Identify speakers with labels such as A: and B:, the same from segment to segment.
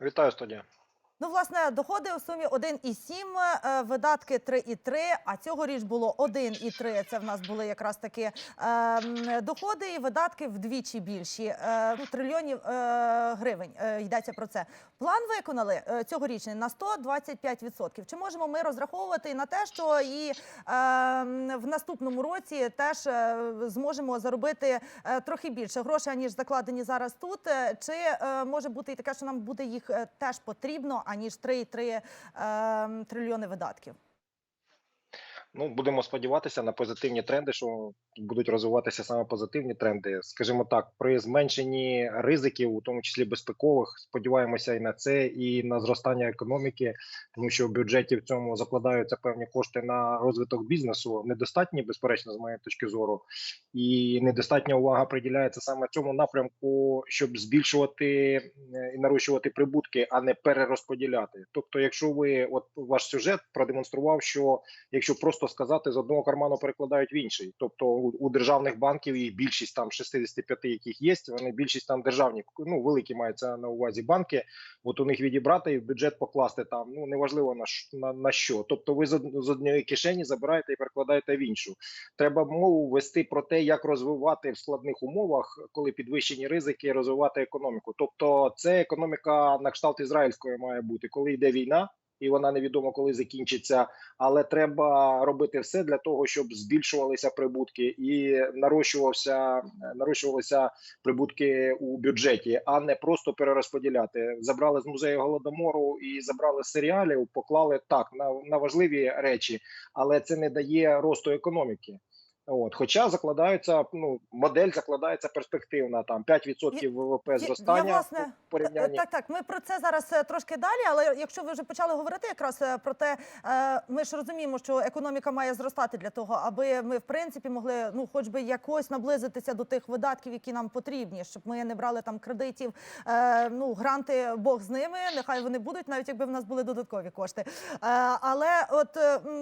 A: Вітаю студія.
B: Ну, власне, доходи у сумі 1,7, е, видатки 3,3, а цьогоріч було 1,3. Це в нас були якраз таки е, доходи і видатки вдвічі більші. Е, ну, трильйонів е, гривень е, йдеться про це. План виконали е, цьогорічний на 125%. Чи можемо ми розраховувати на те, що і е, в наступному році теж е, зможемо заробити трохи більше грошей, ніж закладені зараз тут? Чи е, може бути і таке, що нам буде їх теж потрібно, аніж 3,3 е, трильйони видатків?
A: Ну, будемо сподіватися на позитивні тренди, що будуть розвиватися саме позитивні тренди. Скажімо так, при зменшенні ризиків, у тому числі безпекових, сподіваємося і на це, і на зростання економіки, тому що в бюджеті в цьому закладаються певні кошти на розвиток бізнесу. Недостатні, безперечно, з моєї точки зору, і недостатня увага приділяється саме цьому напрямку, щоб збільшувати е, і нарощувати прибутки, а не перерозподіляти. Тобто, якщо ви от ваш сюжет продемонстрував, що якщо просто сказати з одного карману перекладають в інший. Тобто у, у державних банків їх більшість там 65, яких є, вони більшість там державні, ну великі мається на увазі банки. От у них відібрати і в бюджет покласти там. Ну неважливо на на, на що. Тобто, ви з, з однієї кишені забираєте і перекладаєте в іншу. Треба мову вести про те, як розвивати в складних умовах, коли підвищені ризики, розвивати економіку. Тобто, це економіка на кшталт ізраїльської має бути, коли йде війна. І вона невідомо коли закінчиться, але треба робити все для того, щоб збільшувалися прибутки і нарощувався нарощувалися прибутки у бюджеті, а не просто перерозподіляти. Забрали з музею голодомору і забрали серіалів, поклали так на, на важливі речі, але це не дає росту економіки. От, хоча закладаються, ну модель закладається перспективна, там 5% ВВП
B: Я-
A: зростання
B: я, власне,
A: в порівнянні.
B: Так, так. Ми про це зараз е, трошки далі. Але якщо ви вже почали говорити якраз е, про те, е, ми ж розуміємо, що економіка має зростати для того, аби ми в принципі могли ну, хоч би якось наблизитися до тих видатків, які нам потрібні, щоб ми не брали там кредитів. Ну, гранти Бог з ними. Нехай вони будуть, навіть якби в нас були додаткові кошти. Але от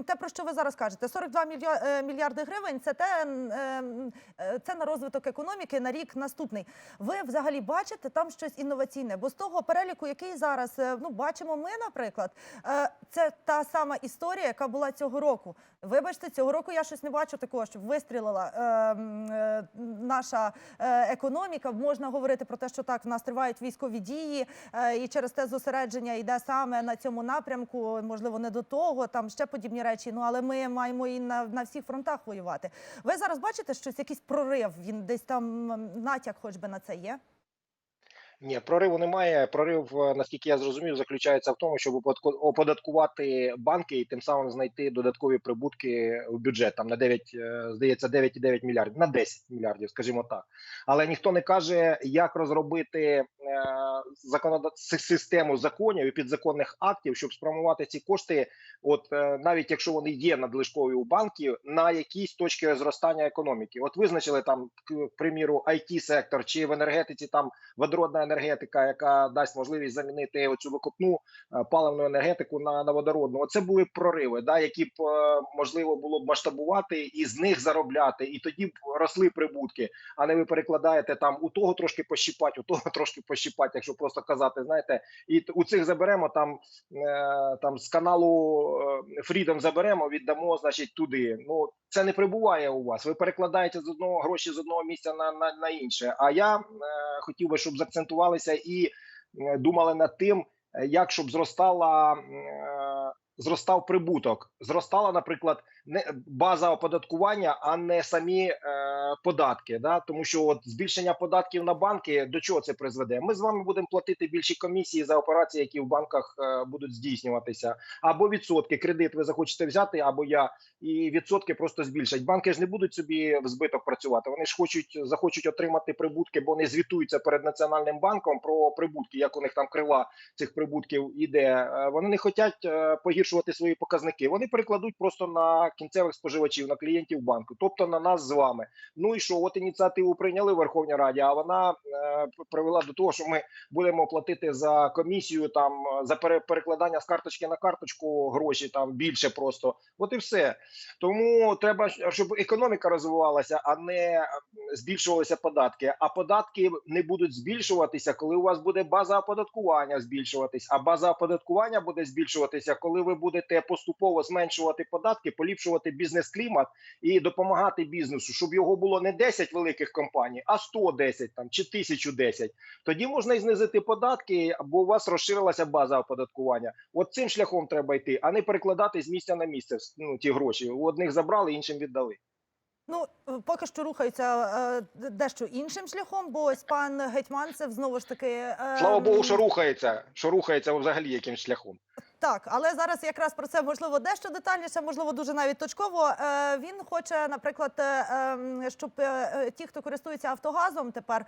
B: те, про що ви зараз кажете, 42 мільйо- е, мільярди гривень, це те м, е, м, е, це на розвиток економіки на рік наступний. Ви взагалі бачите там щось інноваційне? Бо з того переліку, який зараз е, ну бачимо, ми, наприклад, е, це та сама історія, яка була цього року. Вибачте, цього року я щось не бачу такого, щоб вистрілила е, е, наша е, економіка. Можна говорити про те, що так в нас тривають військові дії, е, і через те зосередження йде саме на цьому напрямку. Можливо, не до того, там ще подібні речі. Ну але ми маємо і на, на всіх фронтах воювати. Ви зараз бачите щось, якийсь прорив? Він десь там натяк, хоч би на це є.
A: Ні, прориву немає. Прорив, е, наскільки я зрозумів, заключається в тому, щоб оподатку- оподаткувати банки і тим самим знайти додаткові прибутки в бюджет. Там на 9, е, здається, 9,9 мільярдів, на 10 мільярдів, скажімо так. Але ніхто не каже, як розробити е, систему законів і підзаконних актів, щоб спрямувати ці кошти, от навіть якщо вони є надлишкові у банків, на якісь точки зростання економіки. От визначили там, к приміру, it сектор чи в енергетиці там водородна енергетика, яка дасть можливість замінити оцю викопну е, паливну енергетику на, на водородну. Оце були прориви, да, які б е, можливо було б масштабувати і з них заробляти, і тоді б росли прибутки. А не ви перекладаєте там у того трошки пощіпать, у того трошки пощіпать, якщо просто казати, знаєте, і у цих заберемо там, е, там з каналу Freedom заберемо, віддамо, значить, туди. Ну це не прибуває у вас. Ви перекладаєте з одного гроші з одного місця на, на, на інше. А я е, хотів би, щоб заакцентувалися і е, думали над тим, е, як щоб зростала. Зростав прибуток, зростала, наприклад, не база оподаткування, а не самі е, податки. Да? Тому що от збільшення податків на банки до чого це призведе? Ми з вами будемо платити більші комісії за операції, які в банках е, будуть здійснюватися, або відсотки. Кредит ви захочете взяти, або я, і відсотки просто збільшать. Банки ж не будуть собі в збиток працювати. Вони ж хочуть захочуть отримати прибутки, бо вони звітуються перед національним банком про прибутки, як у них там крива цих прибутків іде. Е, Вони не хочуть е, погіршувати збільшувати свої показники. Вони перекладуть просто на кінцевих споживачів, на клієнтів банку, тобто на нас з вами. Ну і що, от ініціативу прийняли в Верховній Раді, а вона е, привела до того, що ми будемо платити за комісію там за пере- перекладання з карточки на карточку гроші там більше просто. От і все. Тому треба, щоб економіка розвивалася, а не збільшувалися податки. А податки не будуть збільшуватися, коли у вас буде база оподаткування збільшуватись. А база оподаткування буде збільшуватися, коли ви будете поступово зменшувати податки, поліпшувати бізнес-клімат і допомагати бізнесу, щоб його було не 10 великих компаній, а 110 там чи 1010. Тоді можна і знизити податки, бо у вас розширилася база оподаткування. От цим шляхом треба йти, а не перекладати з місця на місце ну, ті гроші. У одних забрали, іншим віддали.
B: Ну, поки що рухаються е, дещо іншим шляхом, бо ось пан Гетьманцев знову ж таки. е,
A: Слава Богу, що рухається, що рухається взагалі якимсь шляхом.
B: Так, але зараз якраз про це можливо дещо детальніше, можливо, дуже навіть точково. Е, Він хоче, наприклад, е, ем, щоб е, ті, хто користується Автогазом, тепер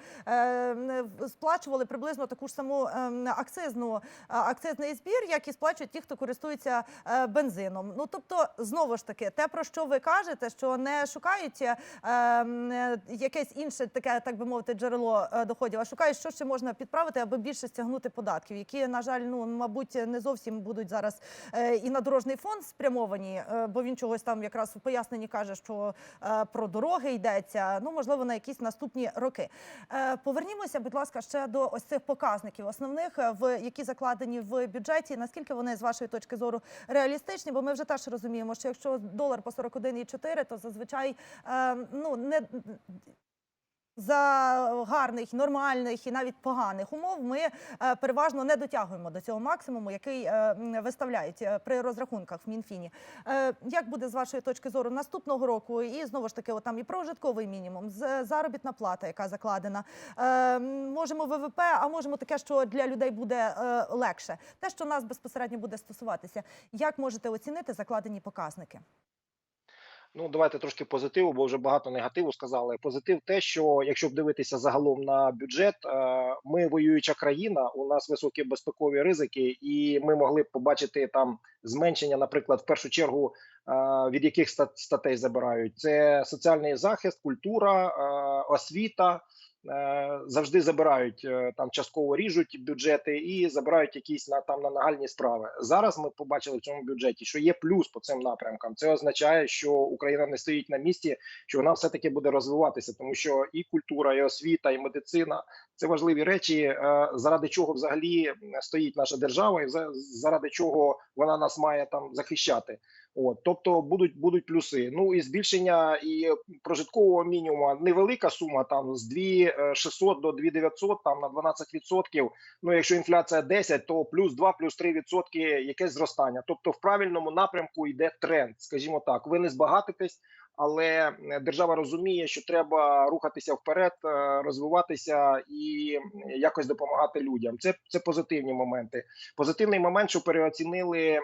B: сплачували приблизно таку ж саму ем, акцизну акцизний збір, як і сплачують ті, хто користується бензином. Ну тобто, знову ж таки, те про що ви кажете, що не шукають якесь інше таке, так би мовити, джерело доходів, а шукають, що ще можна підправити, аби більше стягнути податків, які, на жаль, ну мабуть, не зовсім будуть зараз е, і на дорожній фонд спрямовані, е, бо він чогось там якраз у поясненні каже, що е, про дороги йдеться. Ну можливо, на якісь наступні роки. Повернімося, будь ласка, ще до ось цих показників основних, в які закладені в бюджеті. Наскільки вони з вашої точки зору реалістичні? Бо ми вже теж розуміємо, що якщо долар по 41,4, то зазвичай ну не за гарних, нормальних і навіть поганих умов ми е, переважно не дотягуємо до цього максимуму, який е, виставляють е, при розрахунках в Мінфіні. Як буде з вашої точки зору наступного року? І знову ж таки, от там і прожитковий мінімум, заробітна плата, яка закладена. Можемо ВВП, а можемо таке, що для людей буде легше. Те, що нас безпосередньо буде стосуватися. Як можете оцінити закладені показники?
A: Ну, давайте трошки позитиву, бо вже багато негативу сказали. Позитив те, що якщо дивитися загалом на бюджет, е, ми воююча країна, у нас високі безпекові ризики, і ми могли б побачити там зменшення, наприклад, в першу чергу е, від яких ста- статей забирають. Це соціальний захист, культура, е, освіта. Е, Завжди забирають е, там частково ріжуть бюджети і забирають якісь на там на нагальні справи. Зараз ми побачили в цьому бюджеті, що є плюс по цим напрямкам. Це означає, що Україна не стоїть на місці, що вона все таки буде розвиватися, тому що і культура, і освіта, і медицина це важливі речі, е, заради чого взагалі стоїть наша держава, і за- заради чого вона нас має там захищати. От, тобто будуть будуть плюси. Ну і збільшення і прожиткового мінімуму невелика сума, там з 2600 до 2900, там на 12%. Ну якщо інфляція 10, то плюс 2, плюс 3 відсотки якесь зростання. Тобто в правильному напрямку йде тренд, скажімо так. Ви не збагатитесь, але держава розуміє, що треба рухатися вперед, е, розвиватися і якось допомагати людям. Це це позитивні моменти. Позитивний момент, що переоцінили,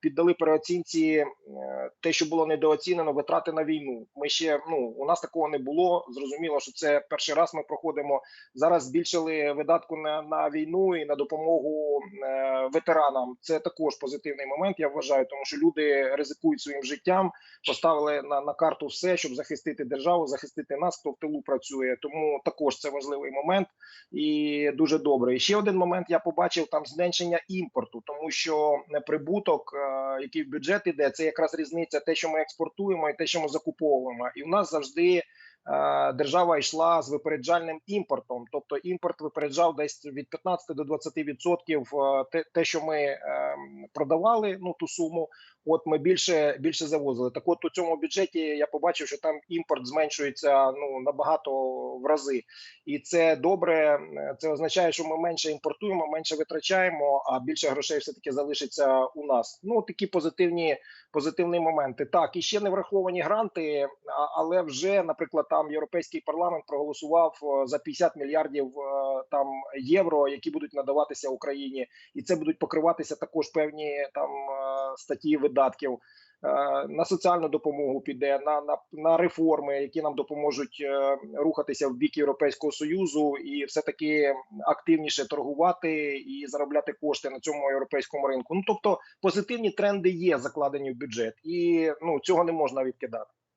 A: піддали переоцінці е, те, що було недооцінено, витрати на війну. Ми ще ну у нас такого не було. Зрозуміло, що це перший раз ми проходимо. Зараз збільшили видатку на, на війну і на допомогу е, ветеранам. Це також позитивний момент. Я вважаю, тому що люди ризикують своїм життям, поставили на, на карту все, щоб захистити державу, захистити нас, хто в тилу працює. Тому також це важливий момент і дуже добре. І ще один момент я побачив там зменшення імпорту, тому що е, прибуток, е, який в бюджет іде, це якраз різниця те, що ми експортуємо, і те, що ми закуповуємо. І в нас завжди. е, Держава йшла з випереджальним імпортом, тобто імпорт випереджав десь від 15 до 20 відсотків е, те, те, що ми ем, продавали, ну ту суму. От ми більше більше завозили. Так, от у цьому бюджеті я побачив, що там імпорт зменшується ну набагато в рази, і це добре. Це означає, що ми менше імпортуємо, менше витрачаємо, а більше грошей все таки залишиться у нас. Ну такі позитивні позитивні моменти. Так і ще не враховані гранти, але вже, наприклад, там європейський парламент проголосував е, за 50 мільярдів е, там євро, які будуть надаватися Україні, і це будуть покриватися також певні певні там е, статті видатків. Е, На соціальну допомогу піде на, на, на реформи, які нам допоможуть е, рухатися в бік Європейського союзу, і все таки активніше торгувати і заробляти кошти на цьому європейському ринку. Ну тобто позитивні тренди є закладені в бюджет, і ну цього не можна відкидати.